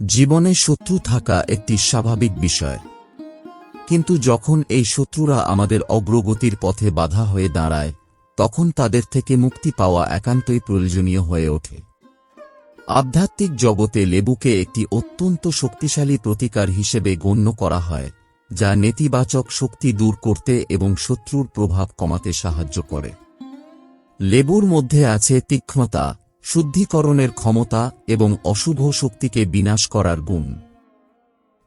জীবনে শত্রু থাকা একটি স্বাভাবিক বিষয়। কিন্তু যখন এই শত্রুরা আমাদের অগ্রগতির পথে বাধা হয়ে দাঁড়ায়, তখন তাদের থেকে মুক্তি পাওয়া একান্তই প্রয়োজনীয় হয়ে ওঠে। আধ্যাত্মিক জগতে লেবুকে একটি অত্যন্ত শক্তিশালী প্রতিকার হিসেবে গণ্য করা হয়, যা নেতিবাচক শক্তি দূর করতে এবং শত্রুর প্রভাব কমাতে সাহায্য করে। লেবুর মধ্যে আছে তীক্ষ্ণতা শুদ্ধিকরণের ক্ষমতা এবং অশুভ শক্তিকে বিনাশ করার গুণ।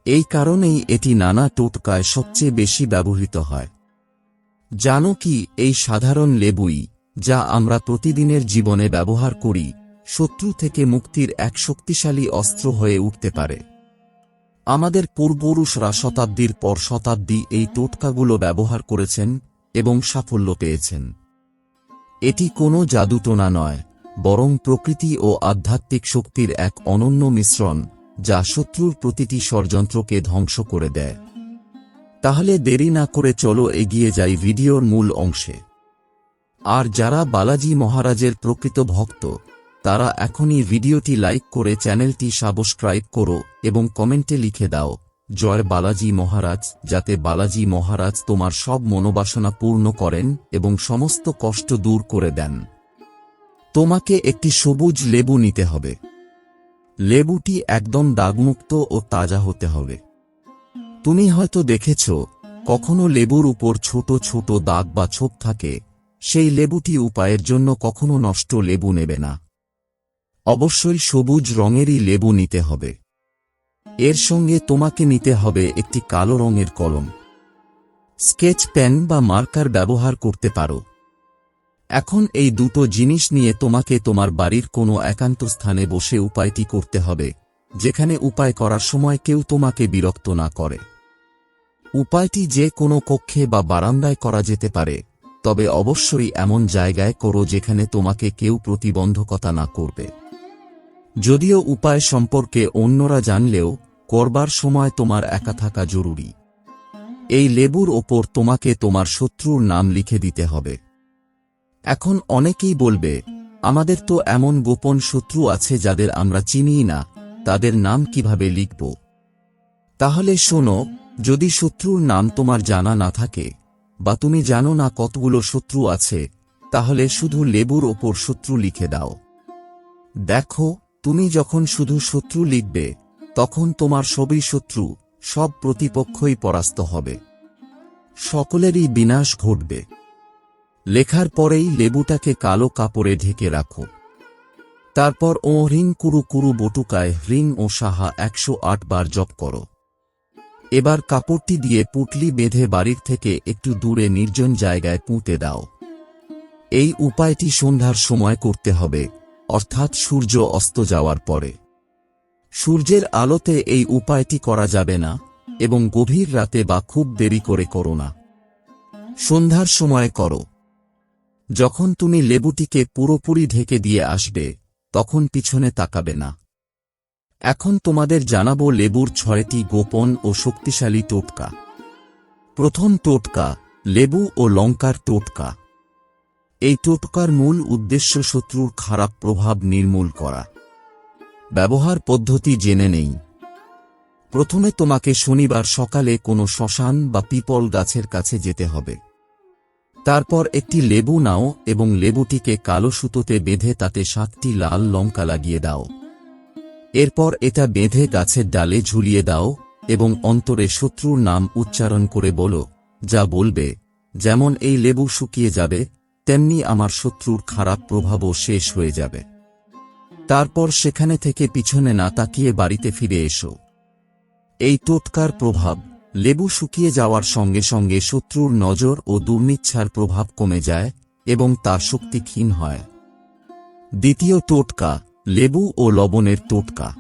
এই কারণেই এটি নানা টোটকায় সবচেয়ে বেশি ব্যবহৃত হয়। জানো কি, এই সাধারণ লেবুই, যা আমরা প্রতিদিনের জীবনে ব্যবহার করি, শত্রু থেকে মুক্তির এক শক্তিশালী অস্ত্র হয়ে উঠতে পারে। আমাদের পূর্বপুরুষরা শতাব্দীর পর শতাব্দী এই টোটকাগুলো ব্যবহার করেছেন এবং সাফল্য পেয়েছেন। এটি কোনো জাদুটোনা নয় বরং প্রকৃতি ও আধ্যাত্মিক শক্তির এক অনন্য মিশ্রণ, যা শত্রুর প্রতিটি ষড়যন্ত্রকে ধ্বংস করে দেয়। তাহলে দেরি না করে চলো এগিয়ে যাই ভিডিওর মূল অংশে। আর যারা বালাজি মহারাজের প্রকৃত ভক্ত, তারা এখনই ভিডিওটি লাইক করে চ্যানেলটি সাবস্ক্রাইব করো এবং কমেন্টে লিখে দাও, জয় বালাজি মহারাজ যাতে বালাজি মহারাজ তোমার সব মনোবাসনা পূর্ণ করেন এবং সমস্ত কষ্ট দূর করে দেন। তোমাকে একটি সবুজ লেবু নিতে হবে। লেবুটি একদম দাগমুক্ত ও তাজা হতে হবে। তুমি হয়তো দেখেছ, কখনো লেবুর উপর ছোট ছোট দাগ বা ছোপ থাকে, সেই লেবুটি উপায়ের জন্য কখনো নষ্ট লেবু নেবে না। অবশ্যই সবুজ রঙেরই লেবু নিতে হবে। এর সঙ্গে তোমাকে নিতে হবে একটি কালো রঙের কলম। স্কেচ পেন বা মার্কার ব্যবহার করতে পারো। এখন এই দুটো জিনিস নিয়ে তোমাকে তোমার বাড়ির কোনো একান্ত স্থানে বসে উপায়টি করতে হবে, যেখানে উপায় করার সময় কেউ তোমাকে বিরক্ত না করে। উপায়টি যে কোনো কক্ষে বা বারান্দায় করা যেতে পারে, তবে অবশ্যই এমন জায়গায় করো যেখানে তোমাকে কেউ প্রতিবন্ধকতা না করবে। যদিও উপায় সম্পর্কে অন্যরা জানলেও, করবার সময় তোমার একা থাকা জরুরি। এই লেবুর ওপর তোমাকে তোমার শত্রুর নাম লিখে দিতে হবে। এখন অনেকেই বলবে, আমাদের তো এমন গোপন শত্রু আছে যাদের আমরা চিনিই না, তাদের নাম কীভাবে লিখব? তাহলে শোনো, যদি শত্রুর নাম তোমার জানা না থাকে, বা তুমি জানো না কতগুলো শত্রু আছে, তাহলে শুধু লেবুর ওপর শত্রু লিখে দাও। দেখো, তুমি যখন শুধু শত্রু লিখবে, তখন তোমার সবই শত্রু, সব প্রতিপক্ষই পরাস্ত হবে। সকলেরই বিনাশ ঘটবে। লেখার পরেই লেবুটাকে কালো কাপড়ে ঢেকে রাখো। তারপর ও হ্রিং কুরু কুরু বটুকায় হ্রিং ও সাহা একশো আট বার জপ করো। এবার কাপড়টি দিয়ে পুটলি বেঁধে বাড়ির থেকে একটু দূরে নির্জন জায়গায় পুঁতে দাও। এই উপায়টি সন্ধ্যার সময় করতে হবে, অর্থাৎ সূর্য অস্ত যাওয়ার পরে। সূর্যের আলোতে এই উপায়টি করা যাবে না এবং গভীর রাতে বা খুব দেরি করে করো না। সন্ধ্যার সময় করো। যখন তুমি লেবুটিকে পুরোপুরি ঢেকে দিয়ে আসবে, তখন পিছনে তাকাবে না। এখন তোমাদের জানাব লেবুর ছয়টি গোপন ও শক্তিশালী টোটকা। প্রথম টোটকা, লেবু ও লঙ্কার টোটকা। এই টোটকার মূল উদ্দেশ্য শত্রুর খারাপ প্রভাব নির্মূল করা। ব্যবহার পদ্ধতি জেনে নেই। প্রথমে তোমাকে শনিবার সকালে কোনো শ্মশান বা পিপল গাছের কাছে যেতে হবে। তারপর একটি লেবু নাও এবং লেবুটিকে কালো সুতোতে বেঁধে তাতে সাতটি লাল লঙ্কা লাগিয়ে দাও। এরপর এটা বেঁধে গাছের ডালে ঝুলিয়ে দাও এবং অন্তরে শত্রুর নাম উচ্চারণ করে বলো, যা বলবে, যেমন এই লেবু শুকিয়ে যাবে, তেমনি আমার শত্রুর খারাপ প্রভাবও শেষ হয়ে যাবে। তারপর সেখানে থেকে পিছনে না তাকিয়ে বাড়িতে ফিরে এসো। এই টোটকার প্রভাব লেবু শুকিয়ে যাওয়ার সঙ্গে সঙ্গে শত্রুর নজর ও দুর্নিচ্ছার প্রভাব কমে যায় এবং তার শক্তি ক্ষীণ হয়। দ্বিতীয় টোটকা, লেবু ও লবণের টোটকা।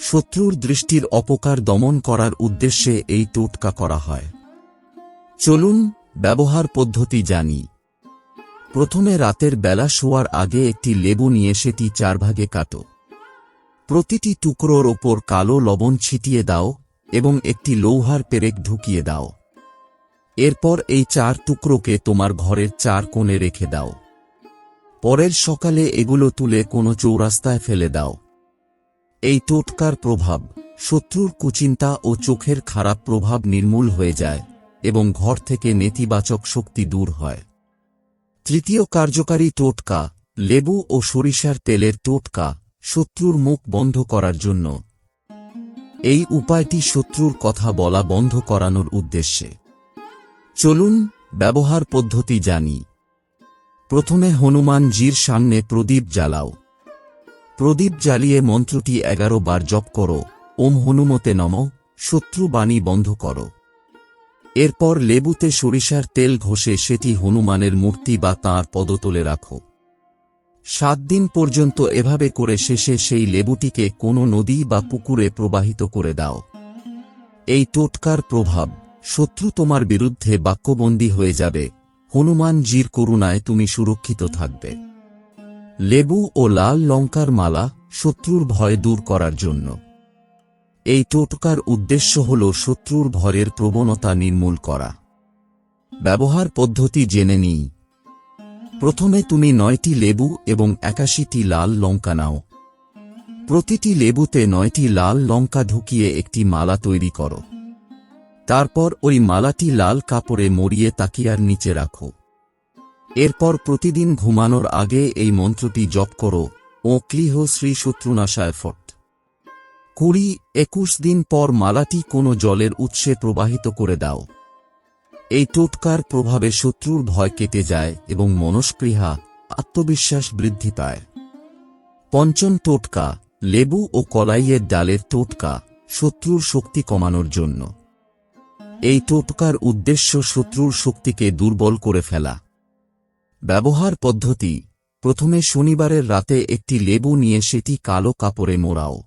শত্রুর দৃষ্টির অপকার দমন করার উদ্দেশ্যে এই টোটকা করা হয়। চলুন, ব্যবহার পদ্ধতি জানি। প্রথমে রাতের বেলা শোয়ার আগে একটি লেবু নিয়ে সেটি চার ভাগে কাটো। প্রতিটি টুকরোর ওপর কালো লবণ ছিটিয়ে দাও এবং একটি লৌহার পেরেক ঢুকিয়ে দাও। এরপর এই চার টুকরোকে তোমার ঘরের চার কোণে রেখে দাও। পরের সকালে এগুলো তুলে কোনো চৌরাস্তায় ফেলে দাও। এই টোটকার প্রভাব, শত্রুর কুচিন্তা ও চোখের খারাপ প্রভাব নির্মূল হয়ে যায় এবং ঘর থেকে নেতিবাচক শক্তি দূর হয়। তৃতীয় কার্যকারী টোটকা, লেবু ও সরিষার তেলের টোটকা, শত্রুর মুখ বন্ধ করার জন্য এই উপায়টি শত্রুর কথা বলা বন্ধ করানোর উদ্দেশ্যে। চলুন ব্যবহার পদ্ধতি জানি। প্রথমে হনুমানজির সামনে প্রদীপ জ্বালাও। প্রদীপ জ্বালিয়ে মন্ত্রটি এগারো বার জপ করো, ওম হনুমতে নম, শত্রু বাণী বন্ধ করো। এরপর লেবুতে সরিষার তেল ঘষে সেটি হনুমানের মূর্তি বা তাঁর পদতলে রাখো। সাত দিন পর্যন্ত এভাবে করে শেষে সেই লেবুটিকে কোনো নদী বা পুকুরে প্রবাহিত করে দাও। এই টোটকার প্রভাব শত্রু তোমার বিরুদ্ধে বাক্যবন্দী হয়ে যাবে। হনুমানজির করুণায় তুমি সুরক্ষিত থাকবে। লেবু ও লাল লঙ্কার মালা শত্রুর ভয় দূর করার জন্য। এই টোটকার উদ্দেশ্য হল শত্রুর ভয়ের প্রবণতা নির্মূল করা। ব্যবহার পদ্ধতি জেনে নিই। প্রথমে তুমি নয়টি লেবু এবং একাশিটি লাল লঙ্কা নাও। প্রতিটি লেবুতে নয়টি লাল লঙ্কা ঢুকিয়ে একটি মালা তৈরি করো। তারপর ওই মালাটি লাল কাপড়ে মরিয়ে তাকিয়ার নিচে রাখো। এরপর প্রতিদিন ঘুমানোর আগে এই মন্ত্রটি জপ করো, ও ক্লিহ শ্রী শত্রুনাশায় ফট। কুড়ি, একুশ দিন পর মালাটি কোনো জলের উৎসে প্রবাহিত করে দাও। এই টোটকার প্রভাবে শত্রুর ভয় কেটে যায় এবং মনস্পৃহা আত্মবিশ্বাস বৃদ্ধি পায়। পঞ্চম টোটকা, লেবু ও কলাইয়ের ডালের টোটকা, শত্রুর শক্তি কমানোর জন্য। এই টোটকার উদ্দেশ্য শত্রুর শক্তিকে দুর্বল করে ফেলা। ব্যবহার পদ্ধতি, প্রথমে শনিবারের রাতে একটি লেবু নিয়ে সেটি কালো কাপড়ে মোড়াও।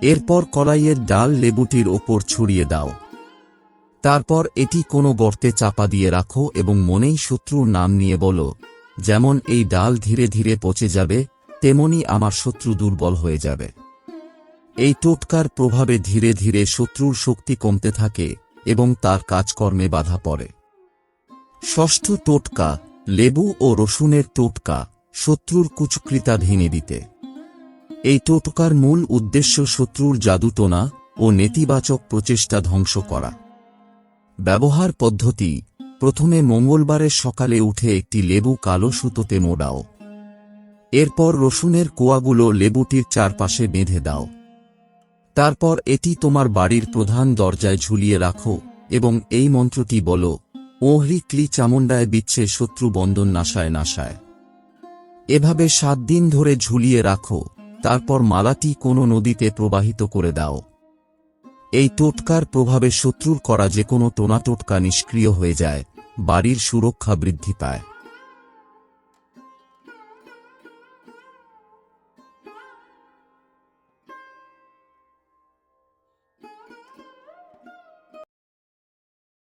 এরপর কলাইয়ের ডাল লেবুটির ওপর ছড়িয়ে দাও। তারপর এটি কোনো গর্তে চাপা দিয়ে রাখো এবং মনেই শত্রুর নাম নিয়ে বলো, যেমন এই ডাল ধীরে ধীরে পচে যাবে, তেমনি আমার শত্রু দুর্বল হয়ে যাবে। এই টোটকার প্রভাবে ধীরে ধীরে শত্রুর শক্তি কমতে থাকে এবং তার কাজকর্মে বাধা পড়ে। ষষ্ঠ টোটকা, লেবু ও রসুনের টোটকা, শত্রুর কুচক্রিতা ভেঙে দিতে। এই টোটকার মূল উদ্দেশ্য শত্রুর জাদুটোনা ও নেতিবাচক প্রচেষ্টা ধ্বংস করা। ব্যবহার পদ্ধতি, প্রথমে মঙ্গলবারের সকালে উঠে একটি লেবু কালো সুতোতে মোড়াও। এরপর রসুনের কোয়াগুলো লেবুটির চারপাশে বেঁধে দাও। তারপর এটি তোমার বাড়ির প্রধান দরজায় ঝুলিয়ে রাখো এবং এই মন্ত্রটি বলো, ওহরি ক্লি চামুন্ডায় বিচ্ছে শত্রু বন্দন নাশায় নাশায়। এভাবে সাত দিন ধরে ঝুলিয়ে রাখো, তারপর মালাটি কোনো নদীতে প্রবাহিত করে দাও। এই টোটকার প্রভাবে শত্রুর করা যে কোনো টোনা টোটকা নিষ্ক্রিয় হয়ে যায়, বাড়ির সুরক্ষা বৃদ্ধি পায়।